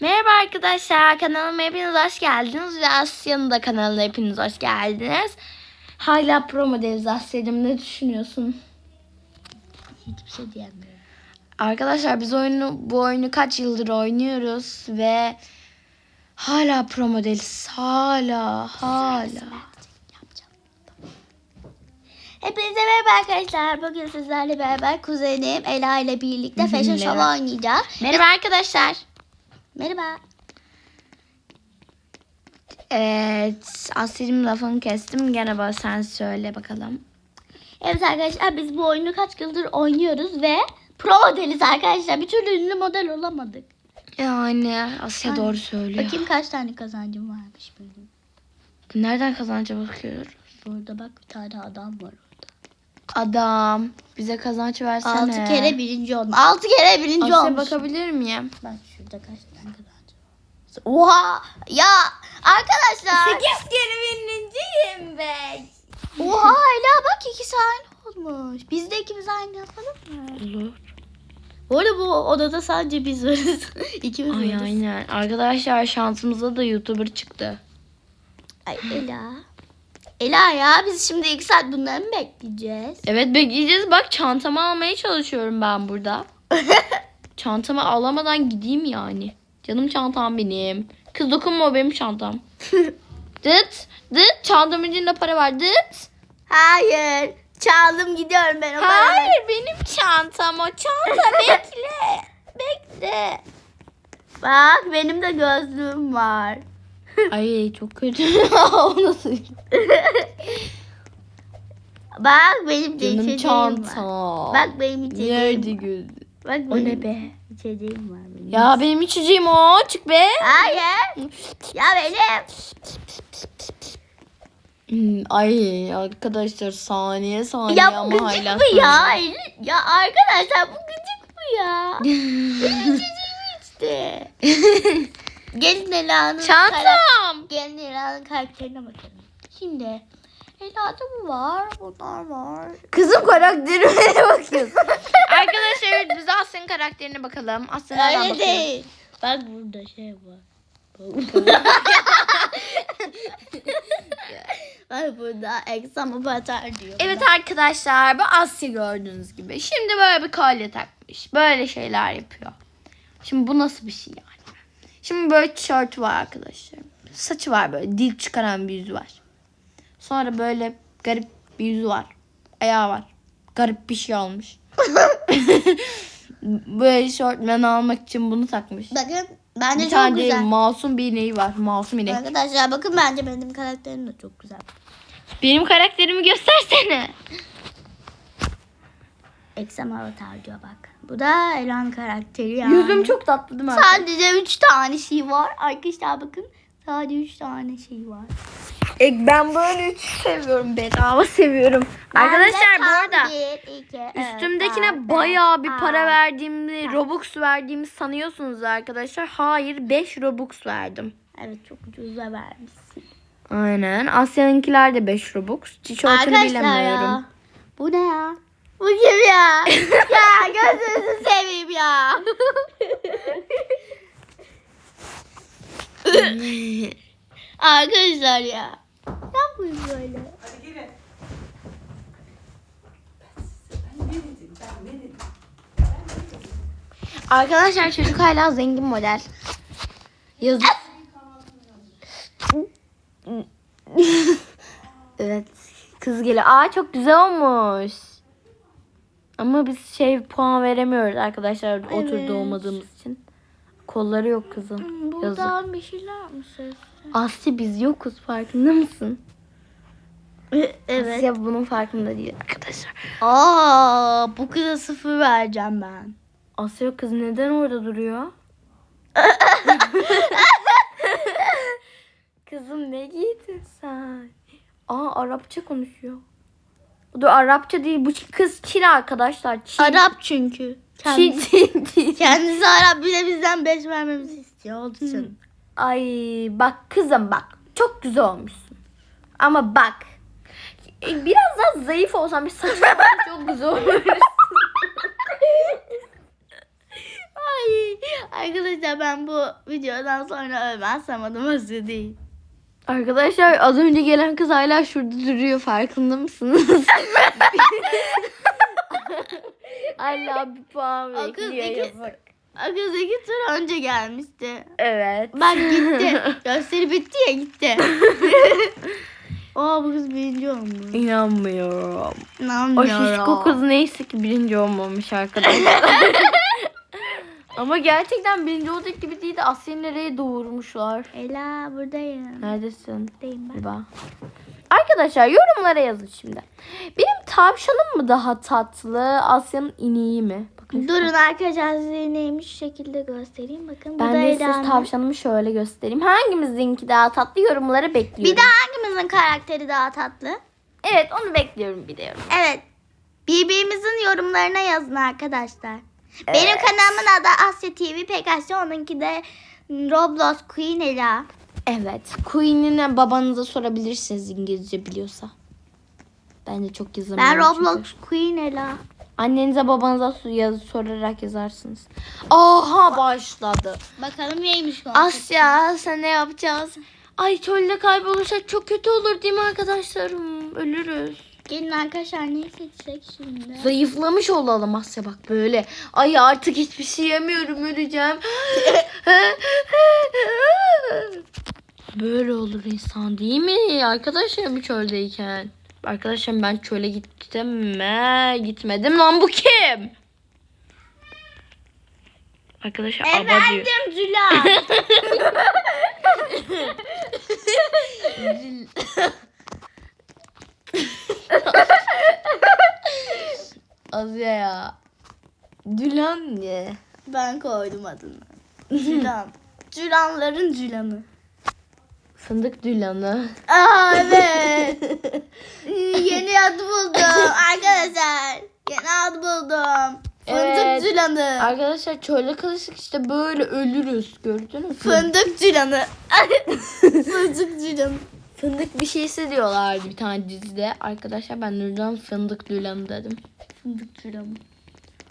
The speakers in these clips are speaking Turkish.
Merhaba arkadaşlar kanalıma hepiniz hoş geldiniz ve Asya'nın da kanalına hepiniz hoş geldiniz. Hala pro modeliz Asya'cığım ne düşünüyorsun? Hiçbir şey diyemiyorum. Arkadaşlar biz oyunu bu oyunu kaç yıldır oynuyoruz ve hala pro modeliz hala hala. Hepinize merhaba arkadaşlar. Bugün sizlerle beraber kuzenim Ela ile birlikte Fashion Show oynayacağız. Merhaba arkadaşlar. Merhaba. Evet Asya'cığım lafını kestim gene bana sen söyle bakalım. Evet arkadaşlar biz bu oyunu kaç yıldır oynuyoruz ve pro modeliz arkadaşlar. Bir türlü ünlü model olamadık. Yani Asya Aynen. doğru söylüyor. Bakayım kaç tane kazancım varmış benim. Nereden kazanca bakıyoruz? Burada bak bir tane adam var. Adam bize kazanç versene. 6 kere birinci oldum. 6 kere birinci Asya olmuş. bakabilir miyim? Bak şurada kaç tane var. Oha! Ya arkadaşlar. kere birinciyim be. Oha Ela bak ikisi aynı olmuş. Biz de ikimiz aynı yapalım mı? Olur. Bu arada bu odada sadece biz varız. ikimiz Ay varız. aynen. Arkadaşlar şansımıza da YouTuber çıktı. Ay Ela. Ela ya biz şimdi iki saat bunları mı bekleyeceğiz? Evet bekleyeceğiz. Bak çantamı almaya çalışıyorum ben burada. çantamı alamadan gideyim yani. Canım çantam benim. Kız dokunma o benim çantam. dıt dıt çantamın içinde para var dıt. Hayır. Çaldım gidiyorum ben o. Hayır benim çantam o çanta bekle. Bekle. Bak benim de gözlüğüm var. Ay çok kötü. o nasıl? Bak benim de Canım içeceğim çanta. var. Bak benim içeceğim Nerede var. gözü? Bak O benim ne be? içeceğim var benim. Ya benim içeceğim o. Çık be. Hayır. Ya benim. Hmm, Ay arkadaşlar saniye saniye Ya bu ama gıcık hala mı ya? Ya arkadaşlar bu gıcık mı ya? Benim içeceğimi içti. Gelin Ela'nın Çantam. Gelin Ela'nın karakterine bakalım. Şimdi Ela'da bu var, bunlar var. Kızım karakterime bakıyorsun. arkadaşlar evet biz Asya'nın karakterine bakalım. Nereden Öyle değil. Bak burada şey var. Bak burada exam batar diyor. Evet arkadaşlar bu Asya gördüğünüz gibi. Şimdi böyle bir kolye takmış. Böyle şeyler yapıyor. Şimdi bu nasıl bir şey yani? Şimdi böyle tişört var arkadaşlar. Saçı var böyle dil çıkaran bir yüzü var. Sonra böyle garip bir yüzü var. Ayağı var. Garip bir şey olmuş. böyle şortmen almak için bunu takmış. Bakın bence bir çok tane değil güzel. masum bir ineği var. Masum inek. Arkadaşlar bakın bence benim karakterim de çok güzel. Benim karakterimi göstersene. Exam avatar diyor bak. Bu da Elan karakteri yani. Yüzüm çok tatlı değil mi? Sadece 3 tane şey var. Arkadaşlar bakın. Sadece 3 tane şey var. E, ben böyle üç seviyorum. Bedava seviyorum. Arkadaşlar bu arada bir, iki, üstümdekine dört, bayağı bir para altı. verdiğimi, Robux verdiğimi sanıyorsunuz arkadaşlar. Hayır 5 Robux verdim. Evet çok ucuza vermişsin. Aynen. Asya'nınkiler de 5 Robux. Tişörtünü bilemiyorum. Bu ne ya? Bu kim ya? ya gözünüzü seveyim ya. Arkadaşlar ya. Ne yapayım böyle? Hadi gelin. Arkadaşlar çocuk hala zengin model. Yazık. evet. Kız geliyor. Aa çok güzel olmuş. Ama biz şey puan veremiyoruz arkadaşlar oturdu Evet. olmadığımız için. Kolları yok kızın. Yazık. Buradan bir şeyler mi ses? Asya biz yokuz farkında mısın? Evet. Asya bunun farkında değil arkadaşlar. Aa, bu kıza sıfır vereceğim ben. Asya kız neden orada duruyor? Kızım ne giydin sen? Aa Arapça konuşuyor. Dur Arapça değil bu kız Çin arkadaşlar. Çin. Arap çünkü. Çin, Kendisi, Çin, Çin. kendisi Arap bir de bizden beş vermemizi istiyor. Oldu canım. Ay bak kızım bak çok güzel olmuşsun. Ama bak e, biraz daha zayıf olsan bir saçma çok güzel olursun. Ay, Arkadaşlar ben bu videodan sonra ölmezsem adım Asya değil. Arkadaşlar az önce gelen kız hala şurada duruyor farkında mısınız? hala bir puan O kız bekliyor iki- yazık. Kız iki tur önce gelmişti. Evet. Bak gitti. Gösteri bitti ya gitti. Aa bu kız birinci olmuş. İnanmıyorum. O İnanmıyorum. şişko kız neyse ki birinci olmamış arkadaşlar. Ama gerçekten birinci olacak gibi değil de Asya'yı nereye doğurmuşlar. Ela buradayım. Neredesin? Buradayım ben. Galiba. Arkadaşlar yorumlara yazın şimdi. Benim tavşanım mı daha tatlı, Asya'nın ineği mi? Bakın Durun arkadaşlar size neymiş şu şekilde göstereyim. Bakın Ben de size Ela'nın. tavşanımı şöyle göstereyim. Hangimizinki daha tatlı yorumlara bekliyorum. Bir de hangimizin karakteri daha tatlı? Evet onu bekliyorum bir de yorum. Evet. Birbirimizin yorumlarına yazın arkadaşlar. Benim kanalımın adı Asya TV Pegasus. Onunki de Roblox Queen Ela. Evet. Queen'ine babanıza sorabilirsiniz İngilizce biliyorsa. Ben de çok yazamıyorum. Ben Roblox çünkü. Queen Ela. Annenize babanıza su- yaz sorarak yazarsınız. Aha başladı. Bakalım neymiş o. Asya sen ne yapacağız? Ay çölde kaybolursak çok kötü olur değil mi arkadaşlarım? Ölürüz. Gelin arkadaşlar ne seçsek şimdi? Zayıflamış olalım Asya bak böyle. Ay artık hiçbir şey yemiyorum öleceğim. böyle olur insan değil mi arkadaşlar çöldeyken? Arkadaşlar ben çöle gittim mi? Gitmedim lan bu kim? Arkadaşlar aba diyor. Efendim Züla. Asya ya. Dülen ne? ben koydum adını. Cülan. Cülanların cülanı. Fındık dülanı. Aa evet. Yeni adı buldum arkadaşlar. Yeni adı buldum. Fındık Evet. cülanı. Arkadaşlar çölde kalırsak işte böyle ölürüz. Gördünüz mü? Fındık cülanı. Fındık cülanı. Fındık bir şeysi diyorlardı bir tane dizide. Arkadaşlar ben Nurcan fındık dülanı dedim. Fındık cülanı.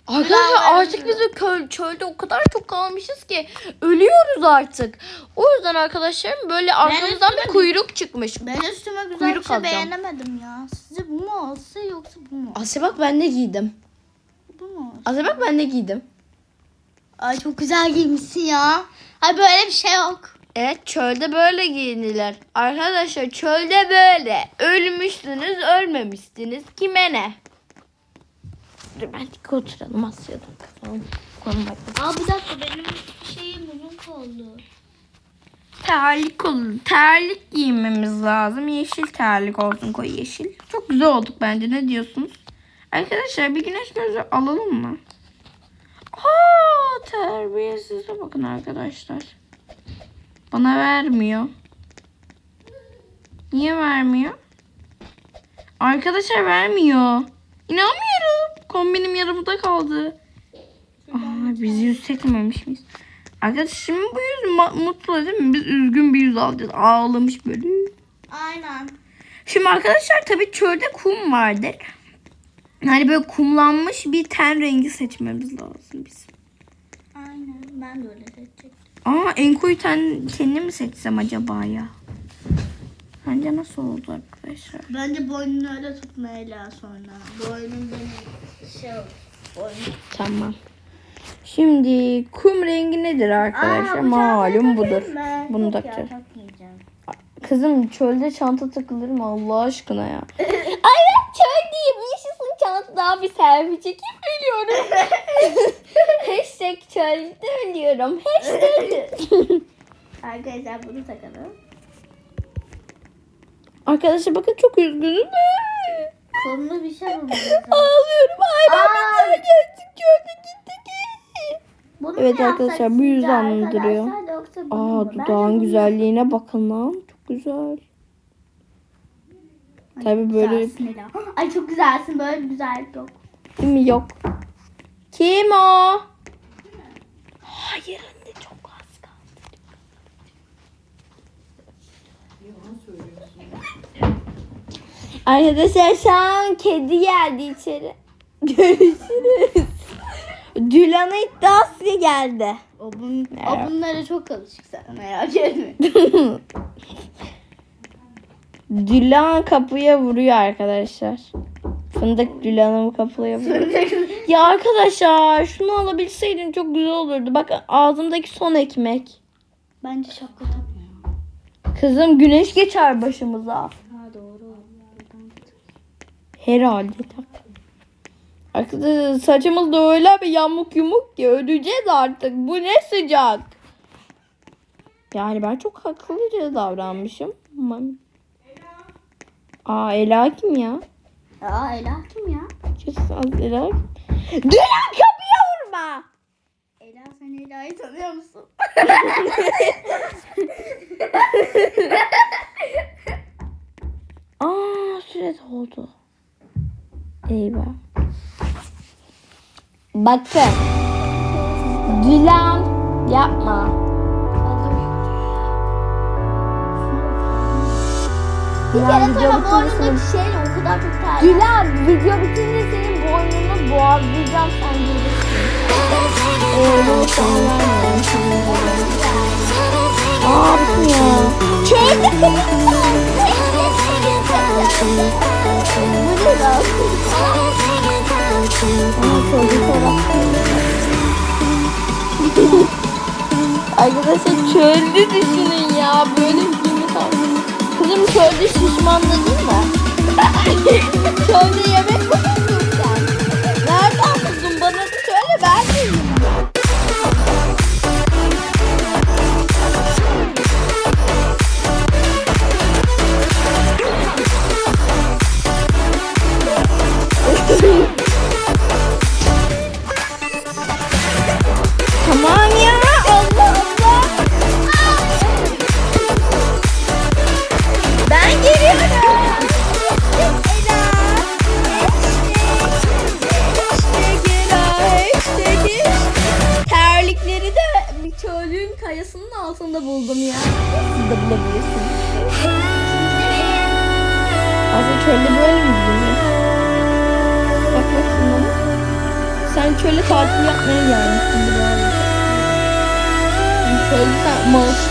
Arkadaşlar artık biz de köl, çölde o kadar çok kalmışız ki ölüyoruz artık. O yüzden arkadaşlarım böyle arkamızdan bir kuyruk çıkmış. Ben üstüme güzel Kuyruk bir şey alacağım. beğenemedim ya. Sizce bu mu olsa yoksa bu mu? Asya bak ben de giydim. Bu mu? Asya bak ben de giydim. Ay çok güzel giymişsin ya. Ay böyle bir şey yok. Evet çölde böyle giyinilir. Arkadaşlar çölde böyle. Ölmüşsünüz ölmemişsiniz. Kime ne? Dur ben dik oturalım Asya'dan kafam. Konu bak. Aa bir dakika benim şeyim uzun kollu. Terlik olun. Terlik giymemiz lazım. Yeşil terlik olsun koy yeşil. Çok güzel olduk bence. Ne diyorsunuz? Arkadaşlar bir güneş gözü alalım mı? Aa terbiyesize bakın arkadaşlar. Bana vermiyor. Niye vermiyor? Arkadaşlar vermiyor. İnanmıyorum. Kombinim yarımda kaldı. Aa, biz yüz çekmemiş miyiz? Arkadaşlar şimdi bu yüz mutlu değil mi? Biz üzgün bir yüz alacağız. Ağlamış böyle. Aynen. Şimdi arkadaşlar tabii çölde kum vardır. Yani böyle kumlanmış bir ten rengi seçmemiz lazım biz. Aynen. Ben de öyle seçecektim. Aa en koyu ten tenini mi seçsem acaba ya? Bence nasıl oldu arkadaşlar? Bence boynunu öyle tutmayla sonra. Boynun benim şey. Boynum. Tamam. Şimdi kum rengi nedir arkadaşlar? Malum budur. Bunu takacağız. Kızım çölde çanta takılır mı Allah aşkına ya? Ay ben çöl çanta daha bir selfie çekeyim ölüyorum. Hashtag çölde ölüyorum. Hashtag. Arkadaşlar bunu takalım. Arkadaşlar bakın çok üzgünüm. Kolunu bir şey bulmalıyız. Ağlıyorum hala bir tane geldik çölde gittik. Bunu Evet arkadaşlar, bu yüzden bunu mu? Aa dudağın güzelliğine bakın lan. Çok güzel. Çok böyle- Ela. Ay çok güzelsin böyle bir güzellik yok. Değil mi? Yok. Kim o? Hayır anne çok az kaldı. Arkadaşlar şu an kedi geldi içeri. Görüşürüz. Dülan'a iddiası geldi. O, bun, Merhaba. o bunlara çok alışık sen merak etme. Dülan kapıya vuruyor arkadaşlar. Fındık Dülan'ı kapıya vuruyor. ya arkadaşlar şunu alabilseydin çok güzel olurdu. Bak ağzımdaki son ekmek. Bence şapka takmıyor. Kızım güneş geçer başımıza. Ha doğru. Herhalde tak. Arkadaşlar saçımız da öyle bir yamuk yumuk ki öleceğiz artık. Bu ne sıcak. Yani ben çok akıllıca davranmışım. Ama... Aa Ela kim ya? Aa Ela kim ya? Kesin az Ela. Dülan kapıya vurma. Ela sen Ela'yı tanıyor musun? Aa süre doldu. Eyvah. Bakın. Dülan yapma. Bir kere video seni... boynundaki şeyle o kadar çok terler. Dülan video bitince senin boynunu boğazlayacağım sen görürsün. Öyle Aa bu ne ya? Çölde Bu ne lan? Arkadaşlar çölde düşünün ya böyle bir Kızım çölde şişmanladın mı? çölde yemek mi buldun sen? Nereden buldun bana söyle ben de yiyeyim. Siz de bulabilirsiniz. Aslında çölde böyle mi gidiyor? Bak bakayım bana. Sen çöle tatil yapmaya gelmişsin biraz. Çölde sen maaşı